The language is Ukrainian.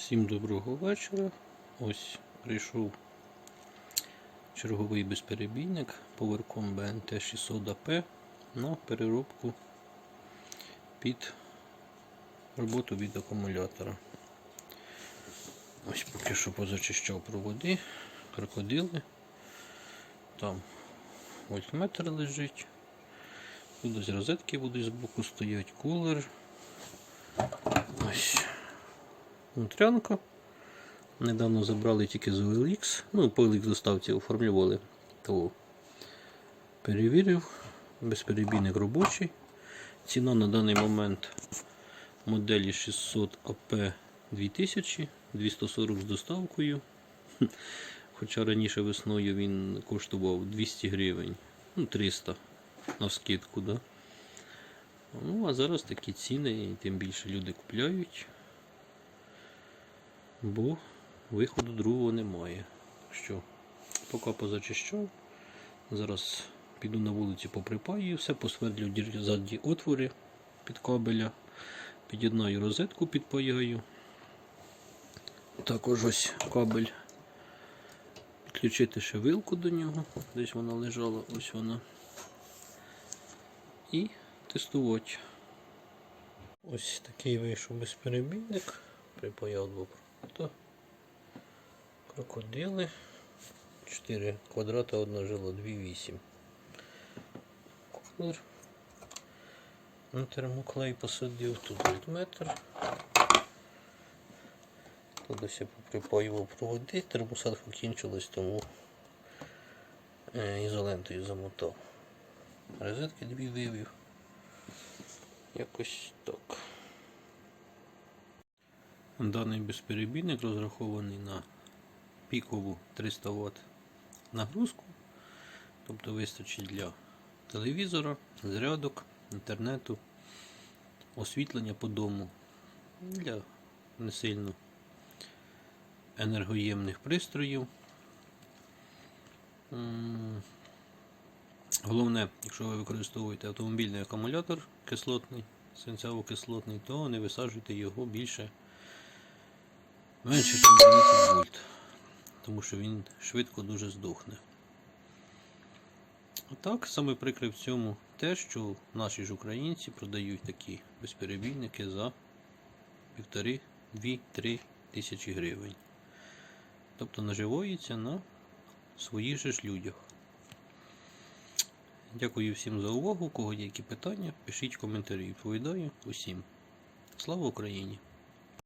Всім доброго вечора. Ось прийшов черговий безперебійник поверхом БНТ 600 АП на переробку під роботу від акумулятора. Ось поки що позачищав проводи, крокодили. Там вольтметр лежить. Тут ось розетки будуть збоку стоять, кулер. Внутрянка. Недавно забрали тільки з OLX. Ну, по OLX доставці оформлювали. Того перевірив. Безперебійник робочий. Ціна на даний момент моделі 600 АП 2000, 240 з доставкою. Хоча раніше весною він коштував 200 гривень, ну 300 на скидку, да? Ну, а зараз такі ціни, і тим більше люди купляють, бо виходу другого немає. Що, поки позачищав, зараз піду на вулиці поприпаю все, посвердлю задні отвори під кабеля, під'єднаю розетку, підпаяю. Також ось кабель. Підключити ще вилку до нього, десь вона лежала, ось вона. І тестувати. Ось такий вийшов безперебійник. Припаяв два провода. Крокодили. 4 квадрата, одна жила, 2,8. Кулер. На термоклей посадив, тут вольтметр. Тут я поприпаював проводи, термосадка кінчилась, тому е, ізолентою замотав. Розетки дві вивів. Якось так. Даний безперебійник розрахований на пікову 300 Вт нагрузку. Тобто вистачить для телевізора, зарядок, інтернету, освітлення по дому для не сильно енергоємних пристроїв. Головне, якщо ви використовуєте автомобільний акумулятор кислотний, свинцево-кислотний, то не висаджуйте його більше менше, ніж 12 вольт, тому що він швидко дуже здохне. Отак, саме прикре в цьому те, що наші ж українці продають такі безперебійники за півтори-дві-три тисячі гривень. Тобто наживаються на своїх же ж людях. Дякую всім за увагу. У кого є які питання, пишіть коментарі. Відповідаю усім. Слава Україні!